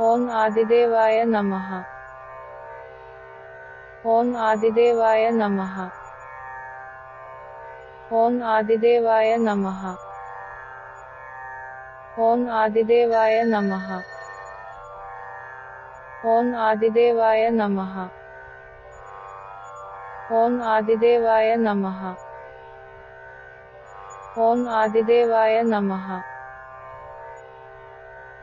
ओम आदिदेवाय नमः ओम आदिदेवाय नमः ओम आदिदेवाय नमः ओम आदिदेवाय नमः ओम आदिदेवाय नमः ओम आदिदेवाय नमः ओम आदिदेवाय नमः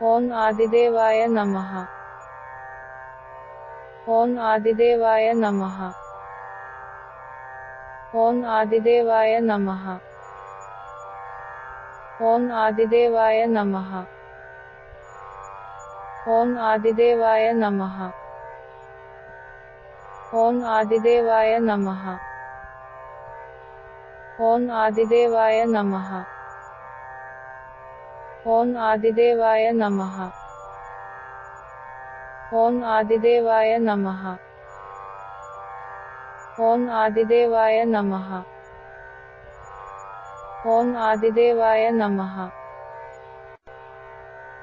ओं आदिदेवाय नमः ओं आदिदेवाय नमः ओं आदिदेवाय नमः ओं आदिदेवाय नमः ओं आदिदेवाय नमः ओं आदिदेवाय नमः ओं आदिदेवाय नमः ओम आदिदेवाय नमः ओम आदिदेवाय नमः ओम आदिदेवाय नमः ओम आदिदेवाय नमः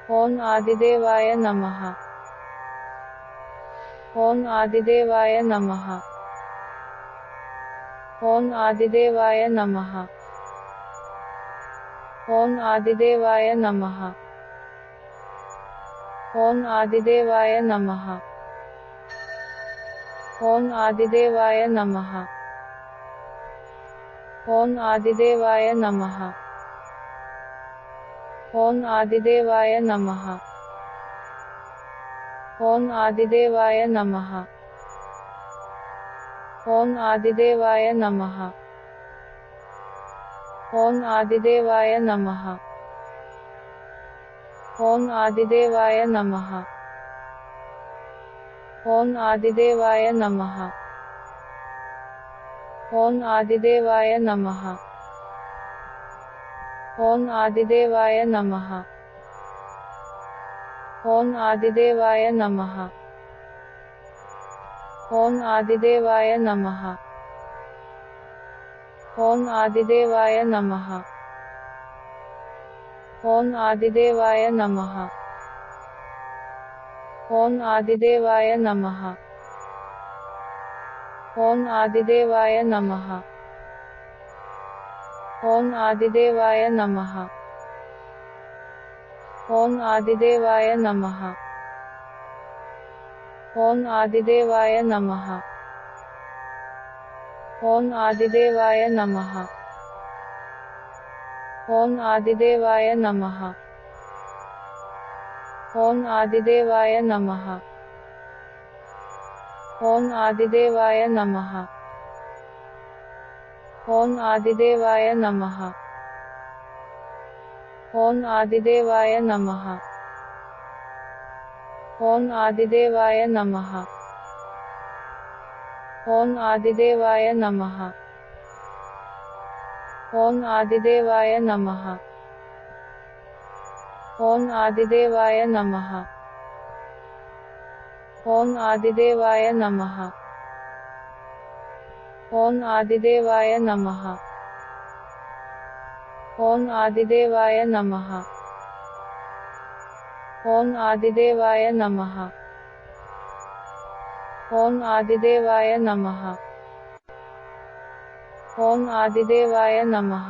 ओम आदिदेवाय नमः ओम आदिदेवाय नमः ओम आदिदेवाय नमः ओम आदिदेवाय नमः ओम आदिदेवाय नमः ओम आदिदेवाय नमः ओम आदिदेवाय नमः ओम आदिदेवाय नमः ओम आदिदेवाय नमः ओम आदिदेवाय नमः ओम आदिदेवाय नमः ओम आदिदेवाय नमः ओम आदिदेवाय नमः ओम आदिदेवाय नमः ओम आदिदेवाय नमः ओम आदिदेवाय नमः ओम आदिदेवाय नमः ओं आदिदेवाय नमः ओं आदिदेवाय नमः ओं आदिदेवाय नमः ओं आदिदेवाय नमः ओं आदिदेवाय नमः ओं आदिदेवाय नमः ओं आदिदेवाय नमः ओम आदिदेवाय नमः ओम आदिदेवाय नमः ओम आदिदेवाय नमः ओम आदिदेवाय नमः ओम आदिदेवाय नमः ओम आदिदेवाय नमः ओम आदिदेवाय नमः ओं आदिदेवाय नमः ओं आदिदेवाय नमः ओं आदिदेवाय नमः ओं आदिदेवाय नमः ओं आदिदेवाय नमः ओं आदिदेवाय नमः ओं आदिदेवाय नमः ओम आदिदेवाय नमः ओम आदिदेवाय नमः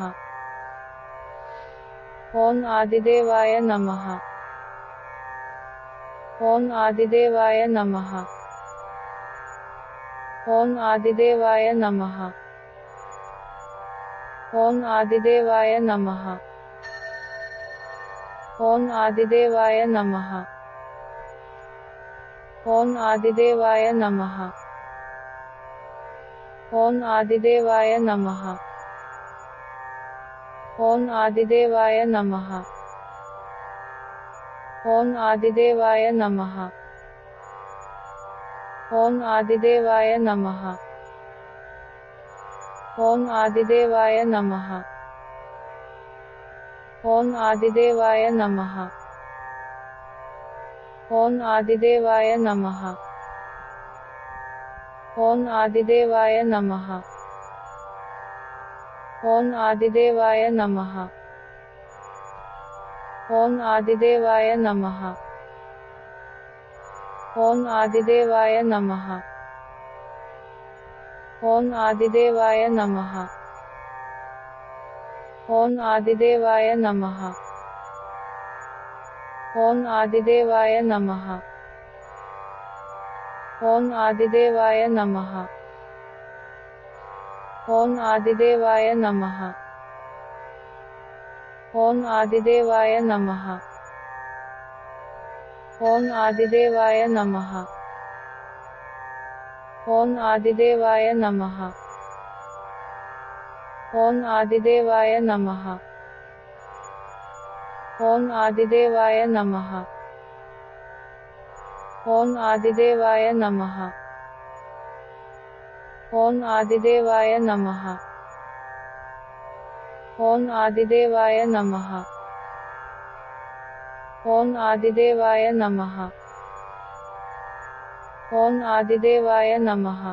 ओम आदिदेवाय नमः ओम आदिदेवाय नमः ओम आदिदेवाय नमः ओम आदिदेवाय नमः ओम आदिदेवाय नमः ओं आदिदेवाय नमः ओं आदिदेवाय नमः ओं आदिदेवाय नमः ओं आदिदेवाय नमः ओं आदिदेवाय नमः ओं आदिदेवाय नमः ओं आदिदेवाय नमः ओं आदिदेवाय नमः ओं आदिदेवाय नमः ओं आदिदेवाय नमः ओं आदिदेवाय नमः ओं आदिदेवाय नमः ओं आदिदेवाय नमः ओं आदिदेवाय नमः ओं आदिदेवाय नमः ओं आदिदेवाय नमः ओं आदिदेवाय नमः ओं आदिदेवाय नमः ओं आदिदेवाय नमः ओं आदिदेवाय नमः ओं आदिदेवाय नमः ओम आदिदेवाय नमः ओम आदिदेवाय नमः ओम आदिदेवाय नमः ओम आदिदेवाय नमः ओम आदिदेवाय नमः ओम आदिदेवाय नमः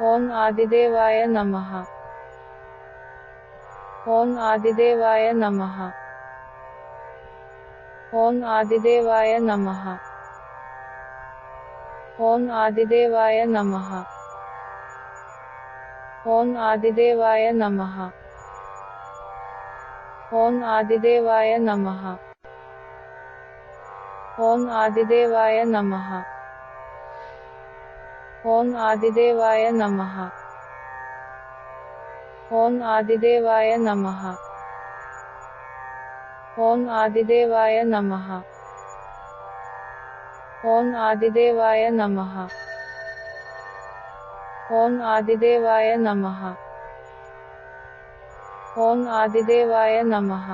ओम आदिदेवाय नमः ஓம் ஆதிதேவாய நமஹ ஓம் ஆதிதேவாய நமஹ ஓம் ஆதிதேவாய நமஹ ஓம் ஆதிதேவாய நமஹ ஓம் ஆதிதேவாய நமஹ ஓம் ஆதிதேவாய நமஹ ஓம் ஆதிதேவாய நமஹ ओं आदिदेवाय नमः ओं आदिदेवाय नमः ओं आदिदेवाय नमः ओं आदिदेवाय नमः ओं आदिदेवाय नमः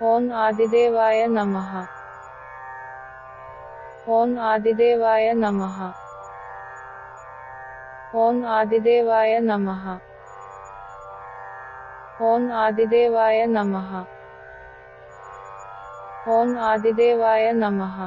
ओं आदिदेवाय नमः ओं आदिदेवाय नमः ओम आदिदेवाय नमः ओम आदिदेवाय नमः ओम आदिदेवाय नमः